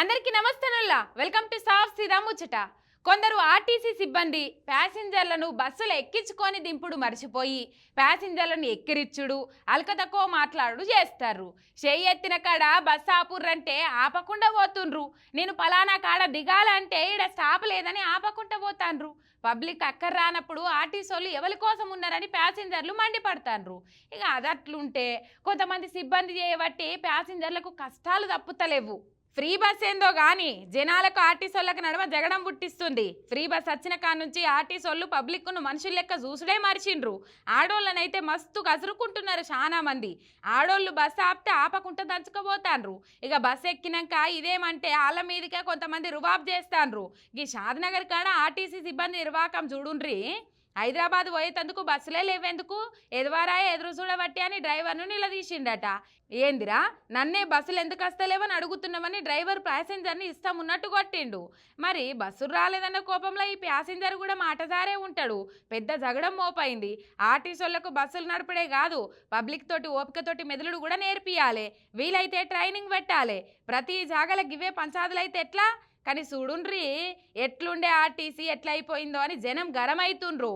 అందరికీ నమస్తేనుల్లా welcome to సాఫ్ సీదా ముచ్చట. కొందరు ఆర్టీసీ సిబ్బంది ప్యాసింజర్లను బస్సులు ఎక్కించుకొని దింపుడు మర్చిపోయి ప్యాసింజర్లను ఎక్కిరిచ్చుడు అల్కతక్కువ మాట్లాడు చేస్తారు. చేయి ఎత్తిన కాడ బస్సు ఆపుర్రంటే ఆపకుండా పోతుండ్రు. నేను పలానా కాడ దిగాలంటే ఈడ స్టాప్ లేదని ఆపకుండా పోతాండ్రు. పబ్లిక్ అక్కర రానప్పుడు ఆర్టీసీ వాళ్ళు ఎవరి కోసం ఉన్నారని ప్యాసింజర్లు మండిపడతాండ్రు. ఇక అదట్లుంటే కొంతమంది సిబ్బంది చేయబట్టి ప్యాసింజర్లకు కష్టాలు తప్పుతలేవు. ఫ్రీ బస్ ఏందో గాని జనాలకు ఆర్టీసోళ్ళకి నడమ జగడం పుట్టిస్తుంది. ఫ్రీ బస్ వచ్చిన కాడ నుంచి ఆర్టీసోళ్ళు పబ్లిక్ను మనుషుల లెక్క చూసుడే మరిచిండ్రు. ఆడోళ్ళనైతే మస్తు కసురుకుంటున్నారు చాలా మంది. ఆడోళ్ళు బస్సు ఆపితే ఆపకుండా దంచుకోబోతాండ్రు ఇక బస్సు ఎక్కినాక ఇదేమంటే వాళ్ళ మీదకే కొంతమంది రుబాబ్ చేస్తాండ్రు. ఈ షాద్నగర్ కాడ ఆర్టీసీ సిబ్బంది నిర్వాహకం చూడుండ్రి. హైదరాబాద్ పోయేటందుకు బస్సులే లేవెందుకు? ఎదువారా ఎదురు చూడబట్టి అని డ్రైవర్ను నిలదీసిండట. ఏందిరా? నన్నే బస్సులు ఎందుకు వస్తలేవని అడుగుతున్నామని డ్రైవర్ ప్యాసింజర్ని ఇష్టం ఉన్నట్టు కొట్టిండు. మరి బస్సులు రాలేదన్న కోపంలో ఈ ప్యాసింజర్ కూడా మాటదారే ఉంటాడు. పెద్ద జగడం మోపైంది. ఆర్టీసోళ్ళకు బస్సులు నడపడే కాదు. పబ్లిక్ తోటి ఓపికతోటి మెదులుడు కూడా నేర్పియాలి. వీలైతే ట్రైనింగ్ పెట్టాలి. ప్రతి జాగల గివే పంచాదులైతే ఎట్లా? కానీ చూడుండ్రి ఎట్లుండే ఆర్టీసీ ఎట్లయిపోయిందో అని జనం గరమవుతుండ్రు